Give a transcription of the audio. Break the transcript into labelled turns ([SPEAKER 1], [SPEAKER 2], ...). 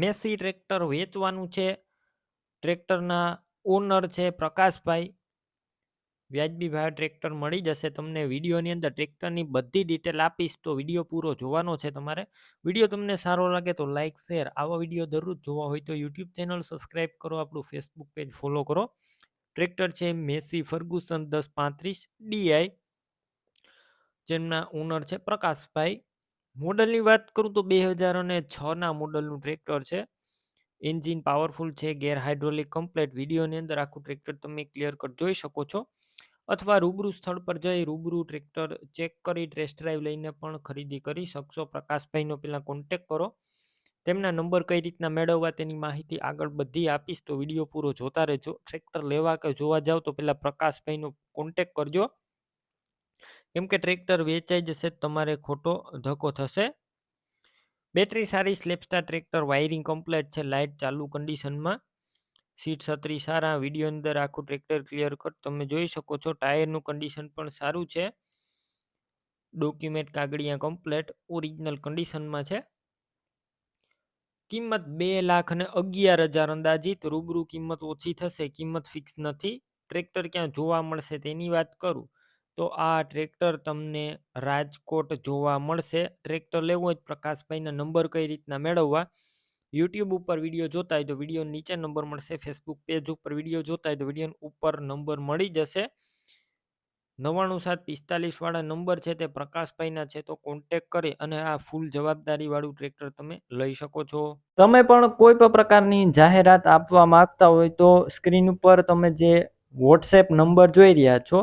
[SPEAKER 1] Massey tractor વેચવાનું છે. ટ્રેક્ટરના honour છે પ્રકાશભાઈ. વ્યાજબી ભાવે ટ્રેક્ટર મળી જશે તમને વિડીયોની અંદર. ટ્રેક્ટરની બધી ડિટેલ આપીશ તો વીડિયો પૂરો જોવાનો છે તમારે. વીડિયો તમને સારો લાગે તો લાઇક શેર આવા વીડિયો દરરોજ જોવા હોય તો યુટ્યુબ ચેનલ સબસ્ક્રાઈબ કરો, આપણું ફેસબુક પેજ ફોલો કરો. ટ્રેક્ટર છે મેસી ફર્ગુસન દસ પાંત્રીસ ડીઆઈ જેમના ઓનર છે પ્રકાશભાઈ. મોડલની વાત કરું તો બે હજાર અને છના મોડલનું ટ્રેક્ટર છે. એન્જિન પાવરફુલ છે, ગેર હાઇડ્રોલિક કમ્પ્લેટ. વિડીયોની અંદર આખું ટ્રેક્ટર તમે ક્લિયર કટ જોઈ શકો છો. અથવા રૂબરૂ સ્થળ પર જઈ રૂબરૂ ટ્રેક્ટર ચેક કરી, ટેસ્ટ ડ્રાઈવ લઈને પણ ખરીદી કરી શકશો. પ્રકાશભાઈનો પહેલાં કોન્ટેક કરો. તેમના નંબર કઈ રીતના મેળવવા તેની માહિતી આગળ બધી આપીશ. તો વીડિયો પૂરો જોતા રહેજો. ટ્રેક્ટર લેવા કે જોવા જાવ તો પહેલાં પ્રકાશભાઈનો કોન્ટેક કરજો. કેમ કે ટ્રેક્ટર વેચાઈ જશે તમારે ખોટો ધક્કો થશે. બેટરી સારી self starter tractor wiring complete છે લાઇટ ચાલુ કન્ડિશનમાં સીટ છત્રી સારા વીડિયો અંદર આખું ટ્રેક્ટર ક્લિયર કટ તમે જોઈ શકો છો, ટાયરનું કન્ડિશન પણ સારું છે. ડોક્યુમેન્ટ કાગળિયા કમ્પ્લેટ ઓરિજિનલ કન્ડિશનમાં છે. કિંમત બે લાખ અને અગિયાર હજાર અંદાજિત, રૂબરૂ કિંમત ઓછી થશે, કિંમત ફિક્સ નથી. ટ્રેક્ટર ક્યાં જોવા મળશે તેની વાત કરું. તો આ ટ્રેક્ટર તમને રાજકોટ જોવા મળશે. ટ્રેક્ટર લેવું હોય પ્રકાશભાઈના નંબર કઈ રીતના મેળવવા? યુટ્યુબ ઉપર વીડિયો જોતા હોય તો વીડિયો નીચે નંબર મળશે. ફેસબુક પેજ ઉપર વીડિયો જોતા હોય તો વીડિયો ઉપર નંબર મળી જશે. નવ્વાણું સાત પિસ્તાલીસ વાળા નંબર છે તે પ્રકાશભાઈના છે તો કોન્ટેક કરી અને આ ફૂલ જવાબદારી વાળું ટ્રેક્ટર તમે લઈ શકો છો. તમે પણ કોઈ પણ પ્રકારની જાહેરાત આપવા માંગતા હોય તો સ્ક્રીન ઉપર તમે જે વોટ્સએપ નંબર જોઈ રહ્યા છો